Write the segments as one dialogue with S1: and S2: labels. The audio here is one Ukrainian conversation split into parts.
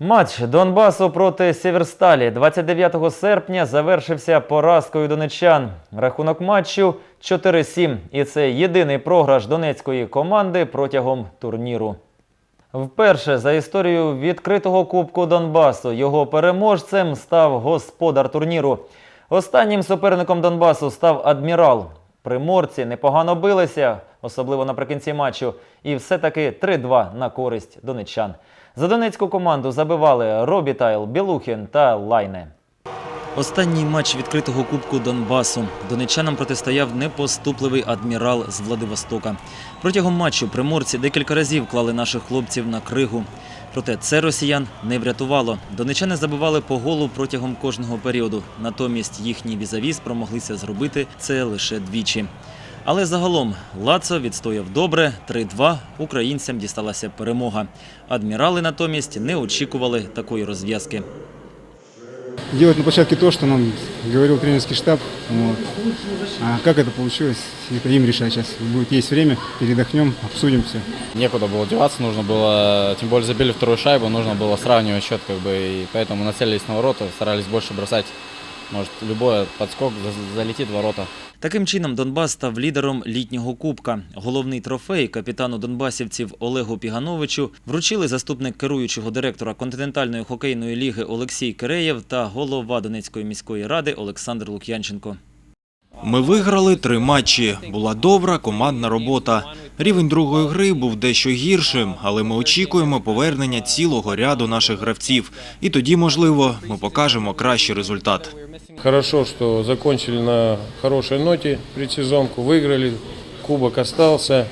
S1: Матч Донбасу проти Сєверсталі 29 серпня завершився поразкою донеччан. Рахунок матчу 4-7. І це єдиний програш донецької команди протягом турніру. Вперше за історію відкритого Кубку Донбасу його переможцем став господар турніру. Останнім суперником Донбасу став адмірал. Приморці непогано билися, особливо наприкінці матчу, і все-таки 3-2 на користь донеччан. За донецьку команду забивали Робітайл, Білухін та Лайне. Останній матч відкритого кубку Донбасу. Донеччанам протистояв непоступливий адмірал з Владивостока. Протягом матчу приморці декілька разів клали наших хлопців на кригу. Проте це росіян не врятувало. Донеччани забивали по голу протягом кожного періоду. Натомість їхні візаві спромоглися зробити це лише двічі. Але загалом Лацо відстояв добре 3-2. Українцям дісталася перемога. Адмірали натомість не очікували такої розв'язки.
S2: делать на площадке то, что нам говорил тренерский штаб. Вот. А как это получилось, это им решать сейчас. Будет есть время, передохнем, обсудим все.
S3: Некуда было деваться, нужно было, тем более забили вторую шайбу, нужно было сравнивать счет, как бы, и поэтому нацелились на ворота, старались больше бросать. Может, любой подскок за- залетит в ворота.
S1: Таким чином, Донбас став лідером літнього кубка. Головний трофей капітану донбасівців Олегу Пігановичу вручили заступник керуючого директора континентальної хокейної ліги Олексій Киреєв та голова Донецької міської ради Олександр Лук'янченко.
S4: Ми виграли три матчі. Була добра командна робота. Рівень другої гри був дещо гіршим, але ми очікуємо повернення цілого ряду наших гравців. І тоді, можливо, ми покажемо кращий результат.
S5: Хорошо, что закончили на хорошей ноте предсезонку, выиграли, кубок остался,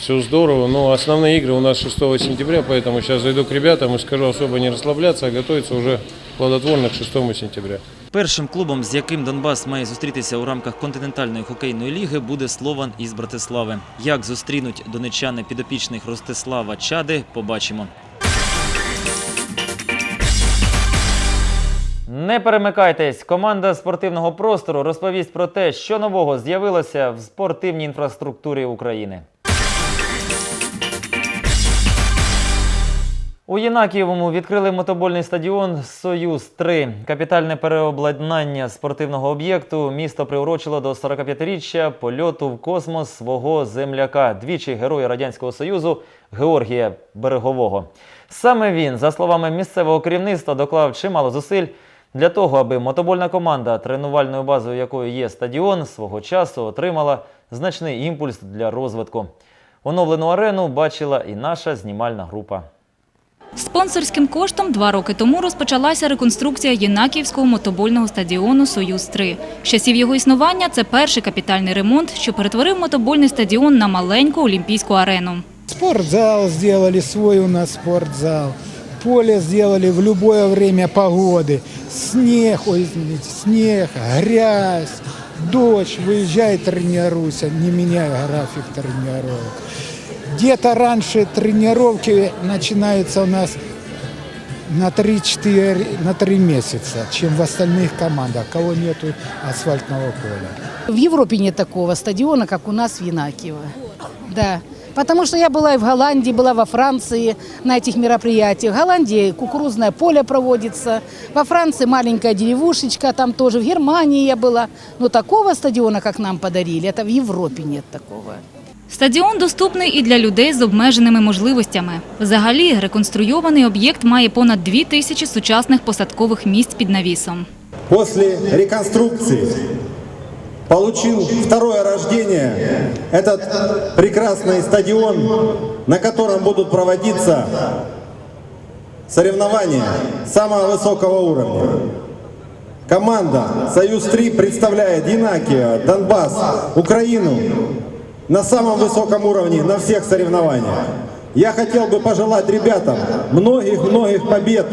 S5: все здорово. Но основные игры у нас 6 сентября, поэтому сейчас зайду к ребятам и скажу особо не расслабляться, а готовиться уже плодотворно к 6 сентября.
S1: Першим клубом, з яким Донбас має зустрітися у рамках континентальної хокейної ліги, буде Слован із Братислави. Як зустрінуть донеччани підопічних Ростислава Чади, побачимо. Не перемикайтесь. Команда спортивного простору розповість про те, що нового з'явилося в спортивній інфраструктурі України. У Єнакієвому відкрили мотобольний стадіон Союз 3 Капітальне переобладнання спортивного об'єкту місто приурочило до 45-річчя польоту в космос свого земляка, двічі героя радянського союзу Георгія Берегового. Саме він, за словами місцевого керівництва, доклав чимало зусиль для того, аби мотобольна команда, тренувальною базою якої є стадіон, свого часу отримала значний імпульс для розвитку. Оновлену арену бачила і наша знімальна група.
S6: Спонсорським коштом два роки тому розпочалася реконструкція Єнакіївського мотобольного стадіону «Союз-3». З часів його існування це перший капітальний ремонт, що перетворив мотобольний стадіон на маленьку олімпійську арену.
S7: Спортзал сделали свой у нас спортзал. Поле сделали в погоды. Снег, ой, извините, снег, грязь, дождь. Выезжай, тренируйся, не меняй график тренировок. Где-то раньше тренировки начинаются у нас на 3-4, на 3 месяца, чем в остальных командах, кого нету асфальтного поля.
S8: В Европе нет такого стадиона, как у нас в Янакиево. Да. Потому что я была и в Голландии, была во Франции на этих мероприятиях. В Голландии кукурузное поле проводится, во Франции маленькая деревушечка, там тоже, в Германии я была. Но такого стадиона, как нам подарили, это в Европе нет такого.
S6: Стадіон доступний і для людей з обмеженими можливостями. Взагалі, реконструйований об'єкт має понад дві тисячі сучасних посадкових місць під навісом.
S9: После реконструкции получил второе рождение этот прекрасный стадион, на котором будут проводиться соревнования самого высокого уровня. Команда «Союз-3» представляет Янакия, Донбасс, Украину на самом высоком уровне на всех соревнованиях. Я хотел бы пожелать ребятам многих-многих побед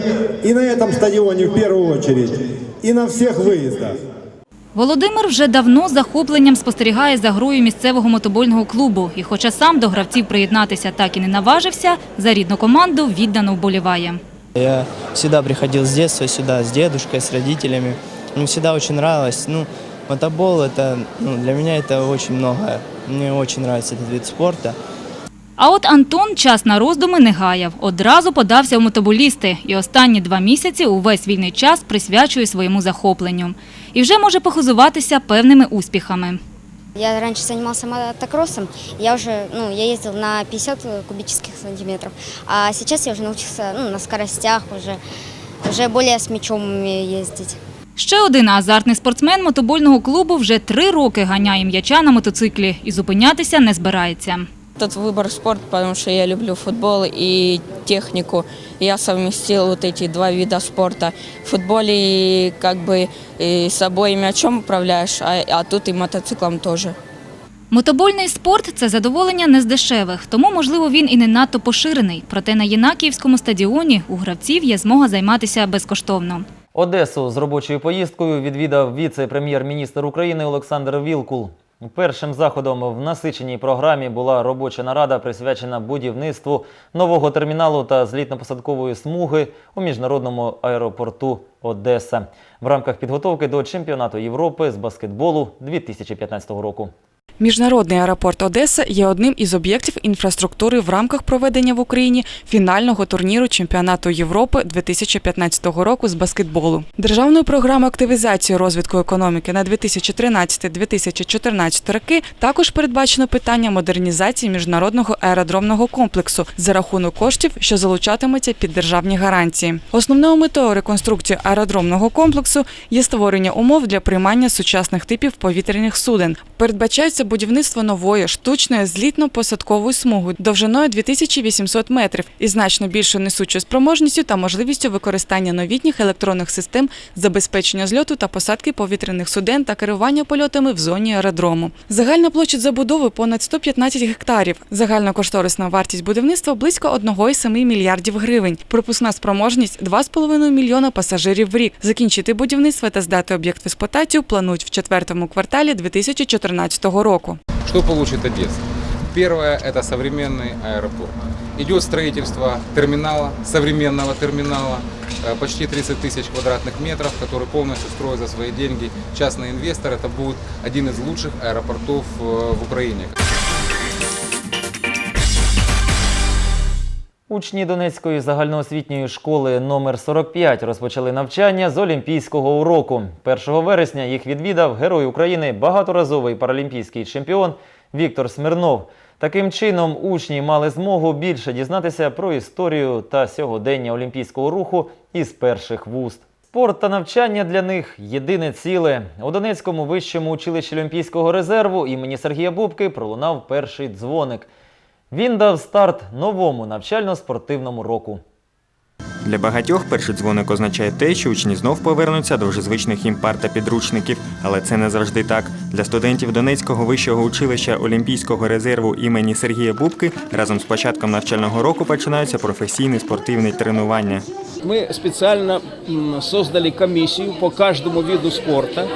S9: и на этом стадионе в первую очередь, и на всех выездах.
S6: Володимир вже давно з захопленням спостерігає за грою місцевого мотобольного клубу. І хоча сам до гравців приєднатися так і не наважився, за рідну команду віддано вболіває.
S10: Я всегда приходил с детства сюда, с дедушкой, с родителями. Мне всегда очень нравилось. Ну, мотобол это, ну, для меня это очень многое. Мне очень нравится этот вид спорта.
S6: А от Антон час на роздуми не гаяв. Одразу подався в мотоболісти і останні два місяці увесь вільний час присвячує своєму захопленню. І вже може похизуватися певними успіхами.
S11: Я раньше занимался мотокроссом, я уже, ну, я ездил на 50 кубических сантиметров, а сейчас я уже научился, ну, на скоростях уже, уже более с мячом умею ездить.
S6: Ще один азартний спортсмен мотобольного клубу вже три роки ганяє м'яча на мотоциклі і зупинятися не збирається.
S12: Этот выбор спорт, потому что я люблю футбол и технику. Я совместил вот эти два вида спорта. В футболе как бы и с собой мячом управляешь, а, а тут и мотоциклом тоже.
S6: Мотобольний спорт – це задоволення не з дешевих, тому, можливо, він і не надто поширений. Проте на Єнакіївському стадіоні у гравців є змога займатися безкоштовно.
S1: Одесу з робочою поїздкою відвідав віце-прем'єр-міністр України Олександр Вілкул. Першим заходом в насиченій програмі була робоча нарада, присвячена будівництву нового терміналу та злітно-посадкової смуги у міжнародному аеропорту Одеса в рамках підготовки до чемпіонату Європи з баскетболу 2015 року.
S13: Міжнародний аеропорт Одеса є одним із об'єктів інфраструктури в рамках проведення в Україні фінального турніру чемпіонату Європи 2015 року з баскетболу. Державною програмою активізації розвитку економіки на 2013-2014 роки також передбачено питання модернізації міжнародного аеродромного комплексу за рахунок коштів, що залучатиметься під державні гарантії. Основною метою реконструкції аеродромного комплексу є створення умов для приймання сучасних типів повітряних суден. Передбачається будівництво нової штучної злітно-посадкової смуги довжиною 2800 метрів із значно більшою несучою спроможністю та можливістю використання новітніх електронних систем забезпечення зльоту та посадки повітряних суден та керування польотами в зоні аеродрому. Загальна площа забудови понад 115 гектарів. Загальна кошторисна вартість будівництва близько 1,7 мільярдів гривень. Пропускна спроможність 2,5 мільйона пасажирів в рік. Закінчити будівництво та здати об'єкт в експлуатацію планують в четвертому кварталі 2014 року.
S14: Что получит Одесса? Первое – это современный аэропорт. Идет строительство терминала, современного терминала, э, почти 30 тысяч квадратных метров, который полностью строит за свои деньги частный инвестор. Это будет один из лучших аэропортов э, в Украине.
S1: Учні Донецької загальноосвітньої школи номер 45 розпочали навчання з олімпійського уроку. 1 вересня їх відвідав герой України, багаторазовий паралімпійський чемпіон Віктор Смирнов. Таким чином, учні мали змогу більше дізнатися про історію та сьогодення олімпійського руху із перших вуст. Спорт та навчання для них єдине ціле. У Донецькому вищому училищі Олімпійського резерву імені Сергія Бубки пролунав перший дзвоник. Він дав старт новому навчально-спортивному року.
S15: Для багатьох перший дзвоник означає те, що учні знов повернуться до вже звичних їм пар та підручників, але це не завжди так. Для студентів Донецького вищого училища Олімпійського резерву імені Сергія Бубки разом з початком навчального року починаються професійні спортивні тренування.
S16: Мы специально м, создали комиссию по каждому виду спорта,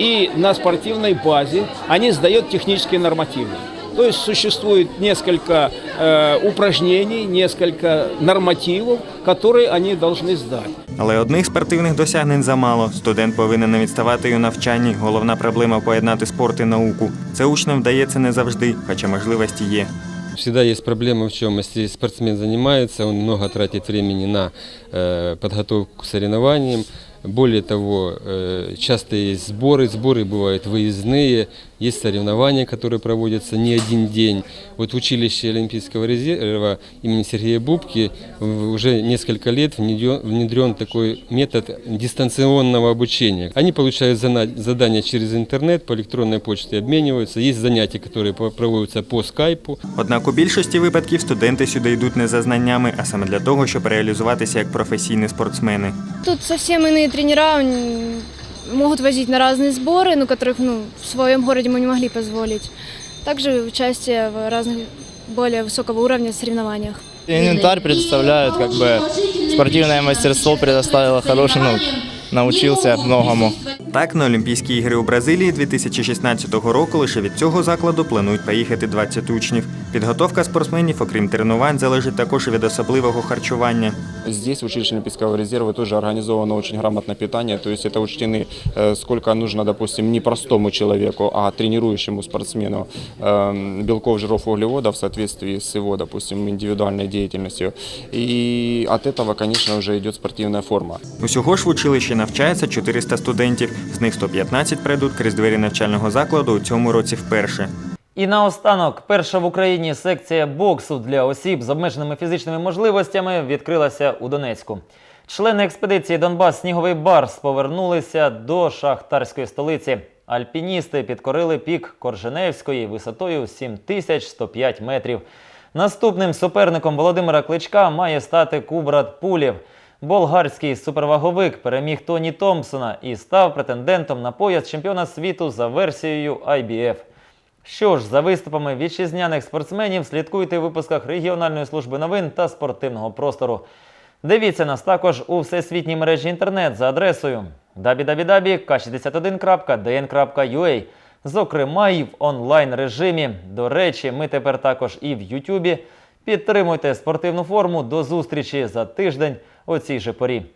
S16: и на спортивной базе они сдают технические нормативы. То есть существует несколько э, упражнений, несколько нормативов, которые они должны сдать.
S15: Але одних спортивних досягнень замало. Студент повинен не відставати і у навчанні. Головна проблема поєднати спорт і науку. Це учням вдається не завжди, хоча можливості є.
S17: Всегда есть проблема в чем, если спортсмен занимается, он много тратит времени на э, подготовку к соревнованиям. Более того, э, часто есть сборы, сборы бывают выездные, есть соревнования, которые проводятся не один день. Вот в училище Олимпийского резерва имени Сергея Бубки в- уже несколько лет внедрен, внедрен такой метод дистанционного обучения. Они получают зана- задания через интернет, по электронной почте обмениваются. Есть занятия, которые по- проводятся по скайпу.
S15: Однак у більшості випадків студенти сюди йдуть не за знаннями, а саме для того, щоб реалізуватися як професійні спортсмени.
S18: Тут совсем иные тренера м, могут возить на разные сборы, ну, которых ну, в своем городе мы не могли позволить. Также участие в разных более высокого уровня соревнованиях.
S10: Инвентарь предоставляют, как бы спортивное мастерство предоставило хороший, ну, научился многому.
S15: Так, на Олімпійські ігри у Бразилії 2016 року лише від цього закладу планують поїхати 20 учнів. Підготовка спортсменів, окрім тренувань, залежить також і від особливого харчування.
S19: Здесь в училище Олимпийского резерва тоже организовано очень грамотное питание, то есть это учтены, э, сколько нужно, допустим, не простому человеку, а тренирующему спортсмену э, белков, жиров, углеводов в соответствии с его, допустим, индивидуальной деятельностью. И от этого, конечно, уже идет спортивная форма.
S15: Усього ж в училищі навчається 400 студентів, з них 115 пройдуть крізь двері навчального закладу у цьому році вперше.
S1: І наостанок, перша в Україні секція боксу для осіб з обмеженими фізичними можливостями відкрилася у Донецьку. Члени експедиції Донбас Сніговий Барс повернулися до шахтарської столиці. Альпіністи підкорили пік Корженевської висотою 7105 метрів. Наступним суперником Володимира Кличка має стати Кубрат Пулєв. Болгарський суперваговик переміг Тоні Томпсона і став претендентом на пояс чемпіона світу за версією IBF. Що ж, за виступами вітчизняних спортсменів слідкуйте у випусках регіональної служби новин та спортивного простору. Дивіться нас також у всесвітній мережі інтернет за адресою www.k61.dn.ua, зокрема і в онлайн режимі. До речі, ми тепер також і в Ютубі. Підтримуйте спортивну форму. До зустрічі за тиждень о цій же порі.